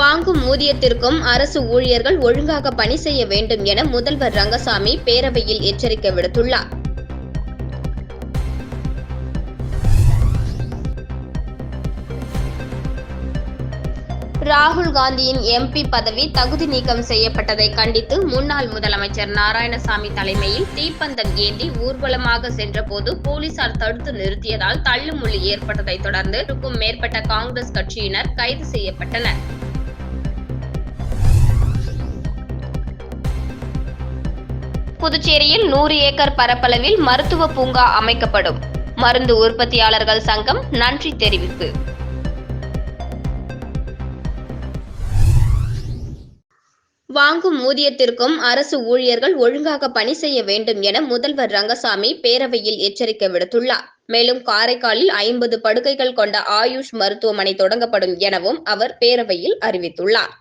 வாங்கும் ஊதியத்திற்கும் அரசு ஊழியர்கள் ஒழுங்காக பணி செய்ய வேண்டும் என முதல்வர் ரங்கசாமி பேரவையில் எச்சரிக்கை விடுத்துள்ளார். ராகுல் காந்தியின் எம்பி பதவி தகுதி நீக்கம் செய்யப்பட்டதை கண்டித்து முன்னாள் முதலமைச்சர் நாராயணசாமி தலைமையில் தீப்பந்தம் ஏந்தி ஊர்வலமாக சென்றபோது போலீசார் தடுத்து நிறுத்தியதால் தள்ளுமுள்ளி ஏற்பட்டதை தொடர்ந்து மேற்பட்ட காங்கிரஸ் கட்சியினர் கைது செய்யப்பட்டனர். புதுச்சேரியில் நூறு ஏக்கர் பரப்பளவில் மருத்துவ பூங்கா அமைக்கப்படும். மருந்து உற்பத்தியாளர்கள் சங்கம் நன்றி தெரிவிப்பு. வாங்கும் ஊதியத்திற்கும் அரசு ஊழியர்கள் ஒழுங்காக பணி செய்ய வேண்டும் என முதல்வர் ரங்கசாமி பேரவையில் எச்சரிக்கை விடுத்துள்ளார். மேலும் காரைக்காலில் ஐம்பது படுக்கைகள் கொண்ட ஆயுஷ் மருத்துவமனை தொடங்கப்படும் எனவும் அவர் பேரவையில் அறிவித்துள்ளார்.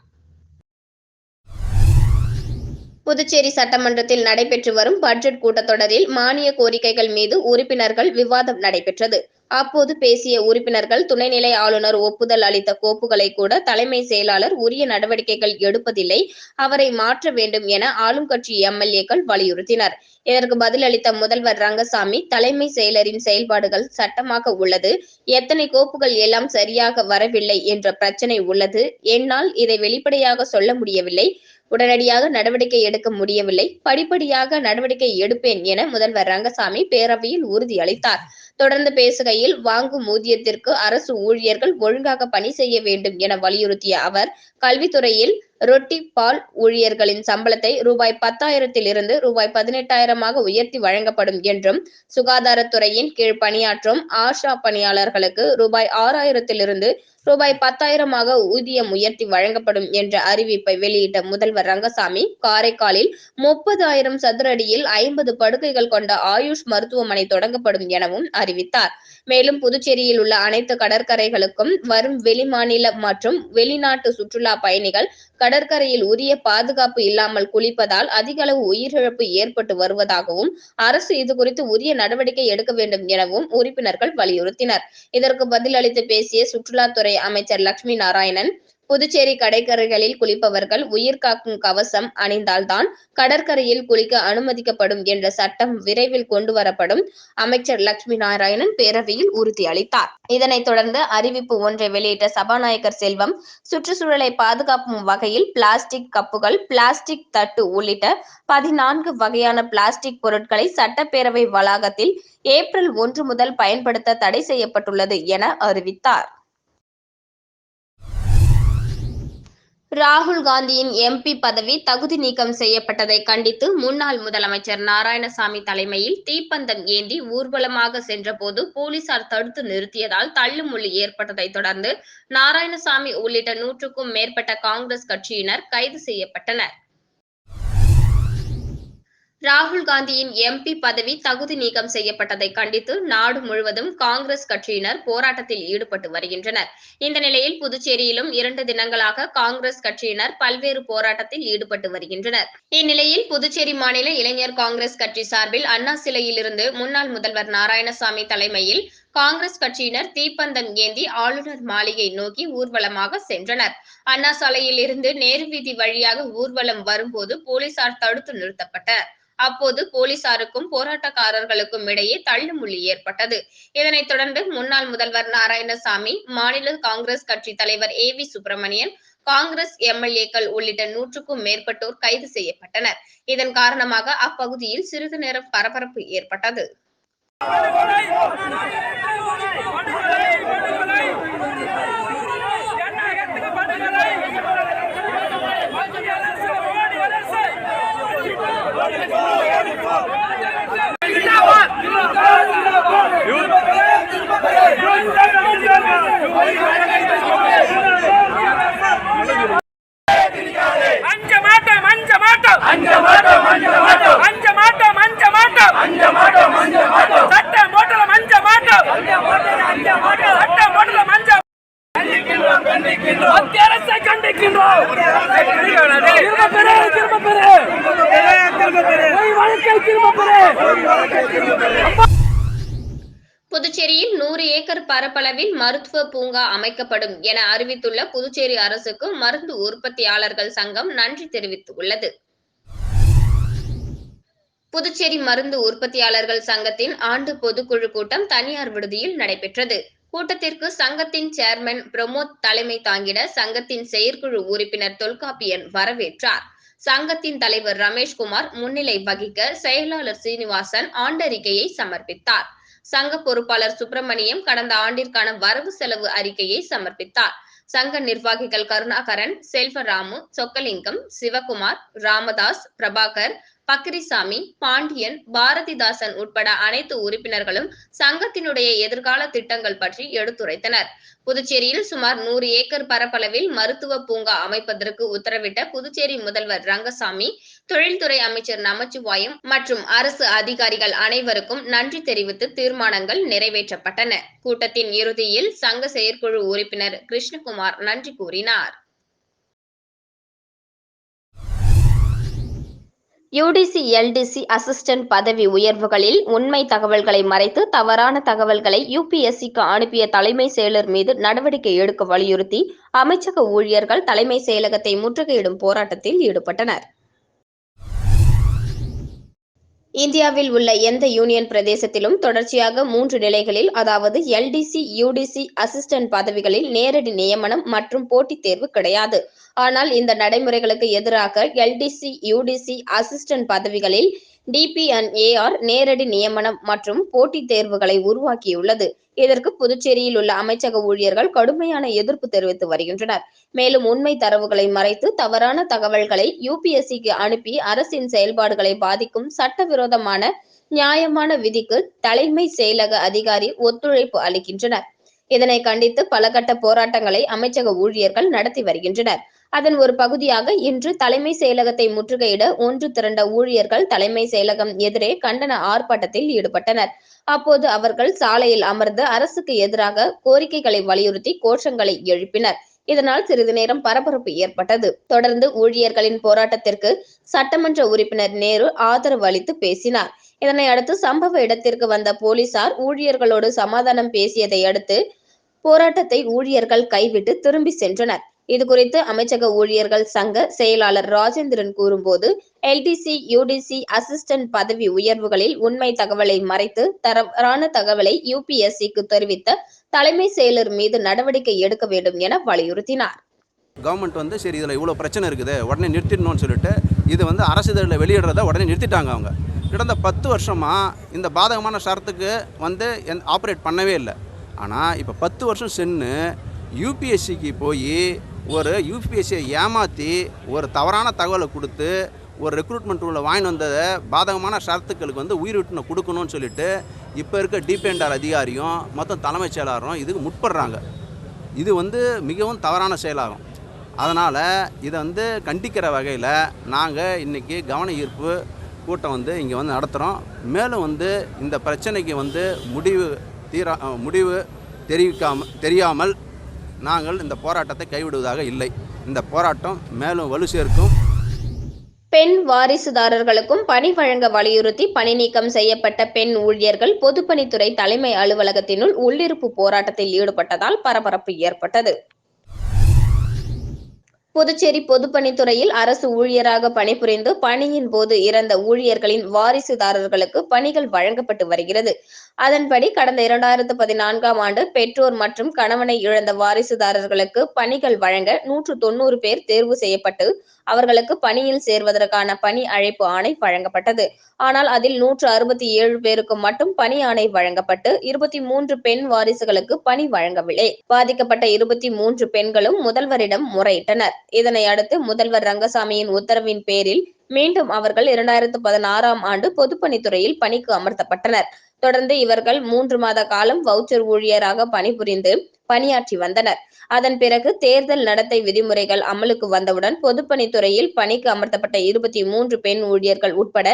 புதுச்சேரி சட்டமன்றத்தில் நடைபெற்று வரும் பட்ஜெட் கூட்டத்தொடரில் மானிய கோரிக்கைகள் மீது உறுப்பினர்கள் விவாதம் நடைபெற்றது. அப்போது பேசிய உறுப்பினர்கள் துணைநிலை ஆளுநர் ஒப்புதல் அளித்த கோப்புகளை கூட தலைமை செயலாளர் உரிய நடவடிக்கைகள் எடுப்பதில்லை அவரை மாற்ற வேண்டும் என ஆளும் கட்சி எம்எல்ஏக்கள் வலியுறுத்தினர். இதற்கு பதிலளித்த முதல்வர் ரங்கசாமி தலைமை செயலரின் செயல்பாடுகள் சட்டமாக உள்ளது எத்தனை கோப்புகள் எல்லாம் சரியாக வரவில்லை என்ற பிரச்சனை உள்ளது என்னால் இதை வெளிப்படையாக சொல்ல முடியவில்லை உடனடியாக நடவடிக்கை எடுக்க முடியவில்லை. படிப்படியாக நடவடிக்கை எடுப்பேன் என முதல்வர் ரங்கசாமி பேரவையில் உறுதியளித்தார் தொடர்ந்து பேசுகையில் வாங்கும் ஊதியத்திற்கு அரசு ஊழியர்கள் ஒழுங்காக பணி செய்ய வேண்டும் என வலியுறுத்திய அவர் கல்வித்துறையில் ரொட்டி பால் ஊழியர்களின் சம்பளத்தை ரூபாய் பத்தாயிரத்திலிருந்து ரூபாய் பதினெட்டாயிரமாக உயர்த்தி வழங்கப்படும் என்றும் சுகாதாரத்துறையின் கீழ் பணியாற்றும் ஆஷா பணியாளர்களுக்கு ரூபாய் ஆறாயிரத்திலிருந்து ரூபாய் பத்தாயிரமாக ஊதியம் உயர்த்தி வழங்கப்படும் என்ற அறிவிப்பை வெளியிட்ட முதல்வர் ரங்கசாமி காரைக்காலில் முப்பது ஆயிரம் சதுர அடியில் ஐம்பது படுக்கைகள் கொண்ட ஆயுஷ் மருத்துவமனை தொடங்கப்படும் எனவும் அறிவித்தார் மேலும் புதுச்சேரியில் உள்ள அனைத்து கடற்கரைகளுக்கும் வரும் வெளிமாநில மற்றும் வெளிநாட்டு சுற்றுலா பயணிகள் கடற்கரையில் உரிய பாதுகாப்பு இல்லாமல் குளிப்பதால் அதிக அளவு உயிரிழப்பு ஏற்பட்டு வருவதாகவும் அரசு இது குறித்து உரிய நடவடிக்கை எடுக்க வேண்டும் எனவும் உறுப்பினர்கள் வலியுறுத்தினர். இதற்கு பதிலளித்து பேசிய சுற்றுலாத்துறை அமைச்சர் லட்சுமி நாராயணன் புதுச்சேரி கடற்கரைகளில் குளிப்பவர்கள் உயிர் காக்கும் கவசம் அணிந்தால்தான் கடற்கரையில் குளிக்க அனுமதிக்கப்படும் என்ற சட்டம் விரைவில் கொண்டு வரப்படும் அமைச்சர் லட்சுமி நாராயணன் பேரவையில் உறுதியளித்தார் இதனைத் தொடர்ந்து அறிவிப்பு ஒன்றை வெளியிட்ட சபாநாயகர் செல்வம் சுற்றுச்சூழலை பாதுகாக்கும் வகையில் பிளாஸ்டிக் கப்புகள் பிளாஸ்டிக் தட்டு உள்ளிட்ட பதினான்கு வகையான பிளாஸ்டிக் பொருட்களை சட்டப்பேரவை வளாகத்தில் ஏப்ரல் ஒன்று முதல் பயன்படுத்த தடை செய்யப்பட்டுள்ளது என அறிவித்தார். ராகுல் காந்தியின் எம்பி பதவி தகுதி நீக்கம் செய்யப்பட்டதை கண்டித்து முன்னாள் முதலமைச்சர் நாராயணசாமி தலைமையில் தீப்பந்தம் ஏந்தி ஊர்வலமாக சென்றபோது போலீசார் தடுத்து நிறுத்தியதால் தள்ளுமுள்ளி ஏற்பட்டதை தொடர்ந்து நாராயணசாமி உள்ளிட்ட நூற்றுக்கும் மேற்பட்ட காங்கிரஸ் கட்சியினர் கைது செய்யப்பட்டனர். ராகுல் காந்தியின் எம்பி பதவி தகுதி நீக்கம் செய்யப்பட்டதை கண்டித்து நாடு முழுவதும் காங்கிரஸ் கட்சியினர் போராட்டத்தில் ஈடுபட்டு வருகின்றனர். இந்த நிலையில் புதுச்சேரியிலும் இரண்டு தினங்களாக காங்கிரஸ் கட்சியினர் பல்வேறு போராட்டத்தில் ஈடுபட்டு வருகின்றனர். இந்நிலையில் புதுச்சேரி மாநில இளைஞர் காங்கிரஸ் கட்சி சார்பில் அண்ணா சிலையிலிருந்து முன்னாள் முதல்வர் நாராயணசாமி தலைமையில் காங்கிரஸ் கட்சியினர் தீப்பந்தம் ஏந்தி ஆளுநர் மாளிகை நோக்கி ஊர்வலமாக சென்றனர். அண்ணா சாலையில் இருந்து நேரு வீதி வழியாக ஊர்வலம் வரும்போது போலீசார் தடுத்து நிறுத்தப்பட்டனர். அப்போது போலீசாருக்கும் போராட்டக்காரர்களுக்கும் இடையே தள்ளுமுள்ளி ஏற்பட்டது. இதனைத் தொடர்ந்து முன்னாள் முதல்வர் நாராயணசாமி மாநில காங்கிரஸ் கட்சி தலைவர் ஏ வி சுப்பிரமணியன் காங்கிரஸ் எம்எல்ஏக்கள் உள்ளிட்ட நூற்றுக்கும் மேற்பட்டோர் கைது செய்யப்பட்டனர். இதன் காரணமாக அப்பகுதியில் சிறிது நேரம் பரபரப்பு ஏற்பட்டது. அஞ்ச மாட்டோம் அஞ்ச மாட்டோம் அஞ்ச மாட்டோம் அஞ்ச மாட்டோம் அஞ்ச மாட்டோம் அஞ்ச மாட்டோம் அஞ்ச மாட்டோம் சட்டம் போட்டலாம் அஞ்ச மாட்டோம் அஞ்ச மாட்டோம் அஞ்ச மாட்டோம் சட்டம் போட்டலாம் அஞ்ச கண்டிக்கின்றோம் கண்டிக்கின்றோம் மத்திய அரசை கண்டிக்கின்றோம் திரும்ப பெறு திரும்ப பெறு பொய் வழக்கை திரும்ப பெறு புதுச்சேரியில் நூறு ஏக்கர் பரப்பளவில் மருத்துவ பூங்கா அமைக்கப்படும் என அறிவித்துள்ள புதுச்சேரி அரசுக்கு மருந்து உற்பத்தியாளர்கள் சங்கம் நன்றி தெரிவித்துள்ளது. புதுச்சேரி மருந்து உற்பத்தியாளர்கள் சங்கத்தின் ஆண்டு பொதுக்குழு கூட்டம் தனியார் விடுதியில் நடைபெற்றது. கூட்டத்திற்கு சங்கத்தின் சேர்மன் பிரமோத் தலைமை தாங்கிட சங்கத்தின் செயற்குழு உறுப்பினர் தொல்காப்பியன் வரவேற்றார். சங்கத்தின் தலைவர் ரமேஷ்குமார் முன்னிலை வகிக்க செயலாளர் சீனிவாசன் ஆண்டறிக்கையை சமர்ப்பித்தார். சங்க பொறுப்பாளர் சுப்பிரமணியம் கடந்த ஆண்டிற்கான வரவு செலவு அறிக்கையை சமர்ப்பித்தார். சங்க நிர்வாகிகள் கருணாகரன் செல்வராமு சொக்கலிங்கம் சிவகுமார் ராமதாஸ் பிரபாகர் பக்ரிசாமி பாண்டியன் பாரதிதாசன் உட்பட அனைத்து உறுப்பினர்களும் சங்கத்தினுடைய எதிர்கால திட்டங்கள் பற்றி எடுத்துரைத்தனர். புதுச்சேரியில் சுமார் நூறு ஏக்கர் பரப்பளவில் மருத்துவ பூங்கா அமைப்பதற்கு உத்தரவிட்ட புதுச்சேரி முதல்வர் ரங்கசாமி தொழில்துறை அமைச்சர் நமச்சிவாயம் மற்றும் அரசு அதிகாரிகள் அனைவருக்கும் நன்றி தெரிவித்து தீர்மானங்கள் நிறைவேற்றப்பட்டன. கூட்டத்தின் இறுதியில் சங்க செயற்குழு உறுப்பினர் கிருஷ்ணகுமார் நன்றி கூறினார். யுடிசி எல்டிசி அசிஸ்டன்ட் பதவி உயர்வுகளில் உண்மை தகவல்களை மறைத்து தவறான தகவல்களை யுபிஎஸ்சிக்கு அனுப்பிய தலைமை செயலர் மீது நடவடிக்கை எடுக்க வலியுறுத்தி அமைச்சக ஊழியர்கள் தலைமை செயலகத்தை முற்றுகையிடும் போராட்டத்தில் ஈடுபட்டனர். இந்தியாவில் உள்ள எந்த யூனியன் பிரதேசத்திலும் தொடர்ச்சியாக மூன்று நிலைகளில் அதாவது எல்டிசி யுடிசி அசிஸ்டன்ட் பதவிகளில் நேரடி நியமனம் மற்றும் போட்டித் தேர்வு கிடையாது. ஆனால் இந்த நடைமுறைகளுக்கு எதிராக எல்டிசி யுடிசி அசிஸ்டன்ட் பதவிகளில் டிபிஎன்ஏஆர் நேரடி நியமனம் மற்றும் போட்டித் தேர்வுகளை உருவாக்கியுள்ளது. இதற்கு புதுச்சேரியில் உள்ள அமைச்சக ஊழியர்கள் கடுமையான எதிர்ப்பு தெரிவித்து வருகின்றனர். மேலும் உண்மை தரவுகளை மறைத்து தவறான தகவல்களை யுபிஎஸ்சிக்கு அனுப்பி அரசின் செயல்பாடுகளை பாதிக்கும் சட்டவிரோதமான நியாயமான விதிக்கு தலைமை செயலக அதிகாரி ஒத்துழைப்பு அளிக்கின்றனர். இதனை கண்டித்து பல கட்ட போராட்டங்களை அமைச்சக ஊழியர்கள் நடத்தி வருகின்றனர். அதன் ஒரு பகுதியாக இன்று தலைமை செயலகத்தை முற்றுகையிட ஒன்று திரண்ட ஊழியர்கள் தலைமை செயலகம் எதிரே கண்டன ஆர்ப்பாட்டத்தில் ஈடுபட்டனர். அப்போது அவர்கள் சாலையில் அமர்ந்து அரசுக்கு எதிராக கோரிக்கைகளை வலியுறுத்தி கோஷங்களை எழுப்பினர். இதனால் சிறிது நேரம் பரபரப்பு ஏற்பட்டது. தொடர்ந்து ஊழியர்களின் போராட்டத்திற்கு சட்டமன்ற உறுப்பினர் நேரு ஆதரவு அளித்து பேசினார். இதனை அடுத்து சம்பவ இடத்திற்கு வந்த போலீசார் ஊழியர்களோடு சமாதானம் பேசியதை அடுத்து போராட்டத்தை ஊழியர்கள் கைவிட்டு திரும்பி சென்றனர். இது குறித்து அமைச்சக ஊழியர்கள் சங்க செயலாளர் ராஜேந்திரன் கூறும்போது எல்டிசி யுடிசி அசிஸ்டன்ட் பதவி உயர்வுகளில் உண்மை தகவலை மறைத்து தவறான தகவலை யுபிஎஸ்சிக்கு தெரிவித்த தலைமை செயலர் மீது நடவடிக்கை எடுக்க வேண்டும் என வலியுறுத்தினார். கவர்மெண்ட் வந்து சரி இதில் இவ்வளோ பிரச்சனை இருக்குது உடனே நிறுத்திடணும்னு சொல்லிட்டு இது வந்து அரசு இதழில் வெளியிடுறத உடனே நிறுத்திட்டாங்க அவங்க. கிட்டத்தட்ட பத்து வருஷமாக இந்த பாதகமான ஷரத்துக்கு வந்து எந் ஆப்ரேட் பண்ணவே இல்லை. ஆனால் இப்போ பத்து வருஷம் சென்று யூபிஎஸ்சிக்கு போய் ஒரு யூபிஎஸ்சியை ஏமாற்றி ஒரு தவறான தகவலை கொடுத்து ஒரு ரெக்ரூட்மெண்ட் ரூலை வாங்கிட்டு வந்ததை பாதகமான ஷரத்துக்களுக்கு வந்து உயிர் விட்டு கொடுக்கணும்னு சொல்லிட்டு இப்போ இருக்க டிபெண்டார் அதிகாரியும் மொத்தம் தலைமைச் செயலாளரும் இதுக்கு முற்படுறாங்க. இது வந்து மிகவும் தவறான செயலாகும். அதனால் இதை வந்து கண்டிக்கிற வகையில் நாங்கள் இன்றைக்கி கவன ஈர்ப்பு கூட்டம் வந்து இங்கே வந்து நடத்துகிறோம் மேலும் வந்து இந்த பிரச்சனைக்கு வந்து முடிவு தீரா முடிவு தெரிவிக்காமல் தெரியாமல் நாங்கள் இந்த போராட்டத்தை கைவிடுவதாக இல்லை. இந்த போராட்டம் மேலும் வலு சேர்க்கும். பெண் வாரிசுதாரர்களுக்கும் பணி வழங்க வலியுறுத்தி பணி நீக்கம் செய்யப்பட்ட பெண் ஊழியர்கள் பொதுப்பணித்துறை தலைமை அலுவலகத்தினுள் உள்ளிருப்பு போராட்டத்தில் ஈடுபட்டதால் பரபரப்பு ஏற்பட்டது. புதுச்சேரி பொதுப்பணித்துறையில் அரசு ஊழியராக பணிபுரிந்து பணியின் போது இறந்த ஊழியர்களின் வாரிசுதாரர்களுக்கு பணிகள் வழங்கப்பட்டு வருகிறது. அதன்படி கடந்த இரண்டாயிரத்து பதினான்காம் ஆண்டு பெற்றோர் மற்றும் கணவனை இழந்த வாரிசுதாரர்களுக்கு பணிகள் வழங்க நூற்று தொண்ணூறு பேர் தேர்வு செய்யப்பட்டு அவர்களுக்கு பணியில் சேர்வதற்கான பணி அழைப்பு ஆணை வழங்கப்பட்டது. ஆனால் அதில் நூற்று அறுபத்தி ஏழு பேருக்கு மட்டும் பணி ஆணை வழங்கப்பட்டு இருபத்தி மூன்று பெண் வாரிசுகளுக்கு பணி வழங்கவில்லை. பாதிக்கப்பட்ட இருபத்தி மூன்று பெண்களும் முதல்வரிடம் முறையிட்டனர். இதனை அடுத்து முதல்வர் ரங்கசாமியின் உத்தரவின் பேரில் மீண்டும் அவர்கள் இரண்டாயிரத்து பதினாறாம் ஆண்டு பொதுப்பணித்துறையில் பணிக்கு அமர்த்தப்பட்டனர். தொடர்ந்து இவர்கள் மூன்று மாத காலம் வவுச்சர் ஊழியராக பணிபுரிந்து பணியாற்றி வந்தனர். அதன் பிறகு தேர்தல் நடத்தை விதிமுறைகள் அமலுக்கு வந்தவுடன் பொதுப்பணித்துறையில் பணிக்கு அமர்த்தப்பட்ட இருபத்தி மூன்று பெண் ஊழியர்கள் உட்பட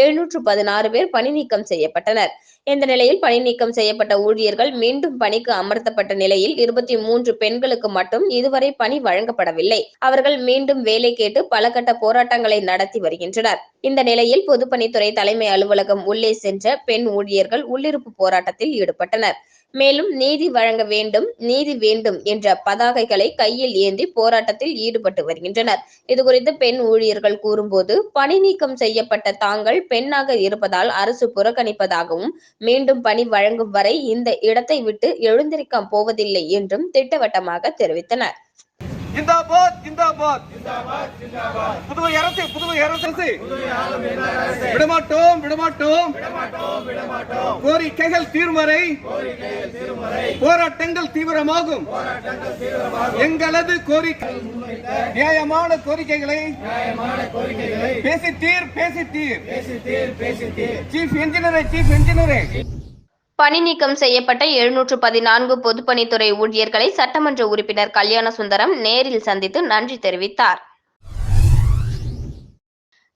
எழுநூற்று பதினாறு பேர் பணி நீக்கம் செய்யப்பட்டனர். இந்த நிலையில் பணி நீக்கம் செய்யப்பட்ட ஊழியர்கள் மீண்டும் பணிக்கு அமர்த்தப்பட்ட நிலையில் இருபத்தி மூன்று பெண்களுக்கு மட்டும் இதுவரை பணி வழங்கப்படவில்லை. அவர்கள் மீண்டும் வேலை கேட்டு பல கட்ட போராட்டங்களை நடத்தி வருகின்றனர். இந்த நிலையில் பொதுப்பணித்துறை தலைமை அலுவலகம் உள்ளே சென்ற பெண் ஊழியர்கள் உள்ளிருப்பு போராட்டத்தில் ஈடுபட்டனர். மேலும் நீதி வழங்க வேண்டும் நீதி வேண்டும் என்ற பதாகைகளை கையில் ஏந்தி போராட்டத்தில் ஈடுபட்டு வருகின்றனர். இதுகுறித்து பெண் ஊழியர்கள் கூறும்போது பணி நீக்கம் செய்யப்பட்ட தாங்கள் பெண்ணாக இருப்பதால் அரசு புறக்கணிப்பதாகவும் மீண்டும் பணி வழங்கும் வரை இந்த இடத்தை விட்டு எழுந்திருக்க போவதில்லை என்றும் திட்டவட்டமாக தெரிவித்தனர். ஜிந்தாபாத் ஜிந்தாபாத். புதுவை அரசு புதுவை அரசு. விடமாட்டோம் விடமாட்டோம். கோரிக்கைகள் தீர்வரை போராட்டங்கள் தீவிரமாகும். எங்களது கோரிக்கை. நியாயமான கோரிக்கைகளை பேசி தீர் பேசி தீர் சீஃப் என்ஜினியரை சீஃப் என்ஜினியரை பணி நீக்கம் செய்யப்பட்ட எழுநூற்று பதினான்கு பொதுப்பணித்துறை ஊழியர்களை சட்டமன்ற உறுப்பினர் கல்யாண சுந்தரம் நேரில் சந்தித்து நன்றி தெரிவித்தார்.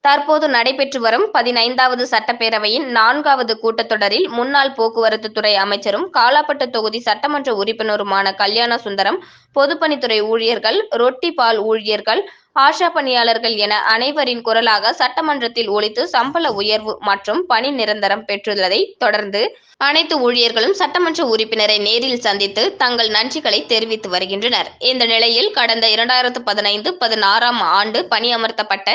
தற்போது நடைபெற்று வரும் பதினைந்தாவது சட்டப்பேரவையின் நான்காவது கூட்டத்தொடரில் முன்னாள் போக்குவரத்து துறை அமைச்சரும் காலாப்பட்டு தொகுதி சட்டமன்ற உறுப்பினருமான கல்யாண சுந்தரம் பொதுப்பணித்துறை ஊழியர்கள் ரொட்டி பால் ஊழியர்கள் ஆஷா பணியாளர்கள் என அனைவரின் குரலாக சட்டமன்றத்தில் ஒழித்து சம்பள உயர்வு மற்றும் பணி நிரந்தரம் பெற்றுள்ளதை தொடர்ந்து அனைத்து ஊழியர்களும் சட்டமன்ற உறுப்பினரை நேரில் சந்தித்து தங்கள் நன்றிகளை தெரிவித்து வருகின்றனர். இந்த நிலையில் கடந்த இரண்டாயிரத்து பதினைந்து பதினாறாம் ஆண்டு பணியமர்த்தப்பட்ட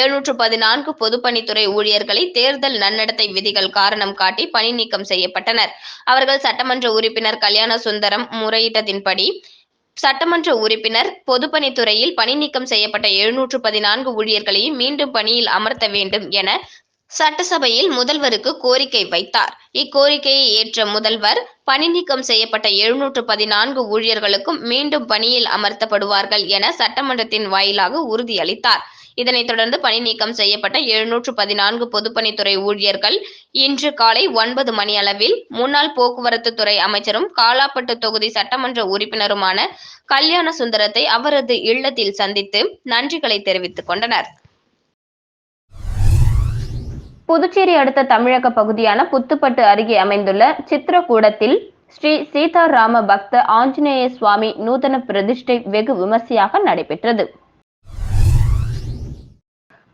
எழுநூற்று பதினான்கு பொதுப்பணித்துறை ஊழியர்களை தேர்தல் நன்னடத்தை விதிகள் காரணம் காட்டி பணி நீக்கம் செய்யப்பட்டனர். அவர்கள் சட்டமன்ற உறுப்பினர் கல்யாண சுந்தரம் முறையிட்டதின்படி சட்டமன்ற உறுப்பினர் பொதுப்பணித்துறையில் பணி நீக்கம் செய்யப்பட்ட எழுநூற்று பதினான்கு ஊழியர்களையும் மீண்டும் பணியில் அமர்த்த வேண்டும் என சட்டசபையில் முதல்வருக்கு கோரிக்கை வைத்தார். இக்கோரிக்கையை ஏற்ற முதல்வர் பணி நீக்கம் செய்யப்பட்ட எழுநூற்று பதினான்கு ஊழியர்களுக்கும் மீண்டும் பணியில் அமர்த்தப்படுவார்கள் என சட்டமன்றத்தின் வாயிலாக உறுதியளித்தார். இதனைத் தொடர்ந்து பணி நீக்கம் செய்யப்பட்ட எழுநூற்று பதினான்கு பொதுப்பணித்துறை ஊழியர்கள் இன்று காலை ஒன்பது மணி அளவில் முன்னாள் போக்குவரத்து துறை அமைச்சரும் காலாப்பட்டு தொகுதி சட்டமன்ற உறுப்பினருமான கல்யாண சுந்தரத்தை அவரது இல்லத்தில் சந்தித்து நன்றிகளை தெரிவித்துக் கொண்டனர். புதுச்சேரி அடுத்த தமிழக பகுதியான புத்துப்பட்டு அருகே அமைந்துள்ள சித்திரகூடத்தில் ஸ்ரீ சீதாராம பக்த ஆஞ்சநேய சுவாமி நூதன பிரதிஷ்டை வெகு விமர்சையாக நடைபெற்றது.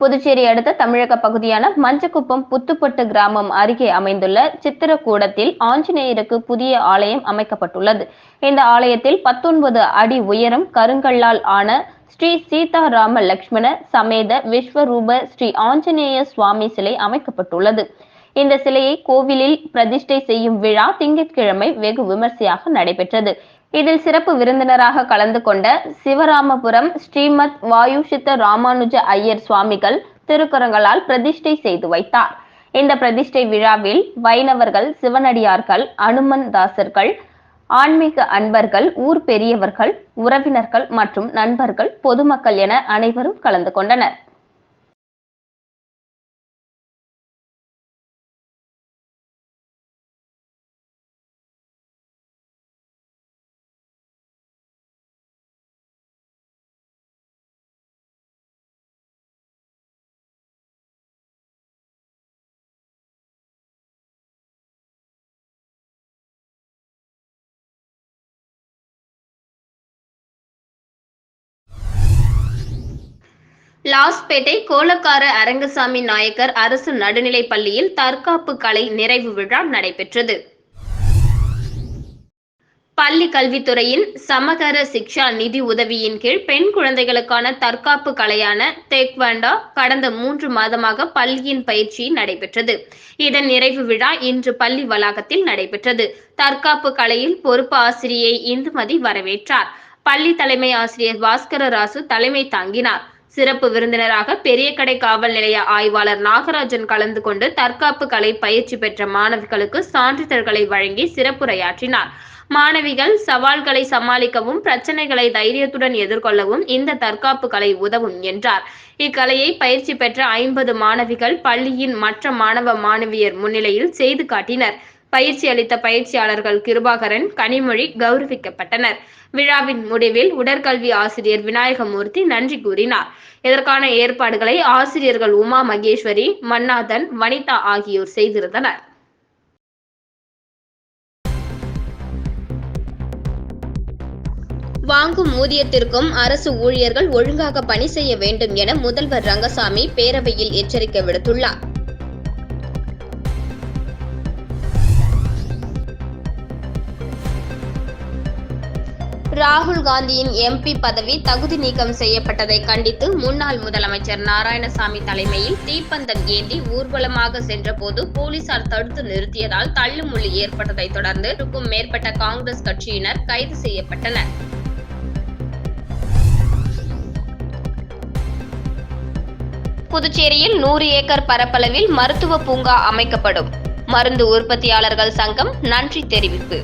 புதுச்சேரி அடுத்த தமிழக பகுதியான மஞ்சக்குப்பம் புத்துப்பட்டு கிராமம் அருகே அமைந்துள்ள சித்திரக்கூடத்தில் ஆஞ்சநேயருக்கு புதிய ஆலயம் அமைக்கப்பட்டுள்ளது. இந்த ஆலயத்தில் பத்தொன்பது அடி உயரம் கருங்கல்லால் ஆன ஸ்ரீ சீதாராம லக்ஷ்மண சமேத விஸ்வரூப ஸ்ரீ ஆஞ்சநேய சுவாமி சிலை அமைக்கப்பட்டுள்ளது. இந்த சிலையை கோவிலில் பிரதிஷ்டை செய்யும் விழா திங்கட்கிழமை வெகு விமர்சையாக நடைபெற்றது. இதில் சிறப்பு விருந்தினராக கலந்து கொண்ட சிவராமபுரம் ஸ்ரீமத் வாயுஷித்த ராமானுஜ ஐயர் சுவாமிகள் திருக்குறங்களால் பிரதிஷ்டை செய்து வைத்தார். இந்த பிரதிஷ்டை விழாவில் வைணவர்கள் சிவனடியார்கள் அனுமன் தாசர்கள் ஆன்மீக அன்பர்கள் ஊர் பெரியவர்கள் உறவினர்கள் மற்றும் நண்பர்கள் பொதுமக்கள் என அனைவரும் கலந்து கொண்டனர். லாஸ்பேட்டை கோலக்கார அரங்கசாமி நாயக்கர் அரசு நடுநிலைப் பள்ளியில் தற்காப்பு கலை நிறைவு விழா நடைபெற்றது. பள்ளி கல்வித்துறையின் சமகர சிக்ஷா நிதி உதவியின் கீழ் பெண் குழந்தைகளுக்கான தற்காப்பு கலையான தேக்வாண்டா கடந்த மூன்று மாதமாக பள்ளியின் பயிற்சி நடைபெற்றது. இதன் நிறைவு விழா இன்று பள்ளி வளாகத்தில் நடைபெற்றது. தற்காப்பு கலையில் பொறுப்பு ஆசிரியை இந்துமதி வரவேற்றார். பள்ளி தலைமை ஆசிரியர் பாஸ்கர ராசு தலைமை தாங்கினார். சிறப்பு விருந்தினராக பெரிய கடை காவல் நிலைய ஆய்வாளர் நாகராஜன் கலந்து கொண்டு தற்காப்பு கலை பயிற்சி பெற்ற மாணவிகளுக்கு சான்றிதழ்களை வழங்கி சிறப்புரையாற்றினார். மாணவிகள் சவால்களை சமாளிக்கவும் பிரச்சனைகளை தைரியத்துடன் எதிர்கொள்ளவும் இந்த தற்காப்பு கலை உதவும் என்றார். இக்கலையை பயிற்சி பெற்ற ஐம்பது மாணவிகள் பள்ளியின் மற்ற மாணவ மாணவியர் முன்னிலையில் செய்து காட்டினர். பயிற்சி அளித்த பயிற்சியாளர்கள் கிருபாகரன் கனிமொழி கௌரவிக்கப்பட்டனர். விழாவின் முடிவில் உடற்கல்வி ஆசிரியர் விநாயகமூர்த்தி நன்றி கூறினார். இதற்கான ஏற்பாடுகளை ஆசிரியர்கள் உமா மகேஸ்வரி மன்னாதன் வனிதா ஆகியோர் செய்திருந்தனர். வாங்கும் ஊதியத்திற்கும் அரசு ஊழியர்கள் ஒழுங்காக பணி செய்ய வேண்டும் என முதல்வர் ரங்கசாமி பேரவையில் எச்சரிக்கை விடுத்துள்ளார். ராகுல் காந்தியின் எம்பி பதவி தகுதி நீக்கம் செய்யப்பட்டதை கண்டித்து முன்னாள் முதலமைச்சர் நாராயணசாமி தலைமையில் தீப்பந்தம் ஏந்தி ஊர்வலமாக சென்றபோது போலீசார் தடுத்து நிறுத்தியதால் தள்ளுமுள்ளி ஏற்பட்டதை தொடர்ந்து நூற்றுக்கும் மேற்பட்ட காங்கிரஸ் கட்சியினர் கைது செய்யப்பட்டனர். புதுச்சேரியில் நூறு ஏக்கர் பரப்பளவில் மருத்துவ பூங்கா அமைக்கப்படும். மருந்து உற்பத்தியாளர்கள் சங்கம் நன்றி தெரிவிப்பு.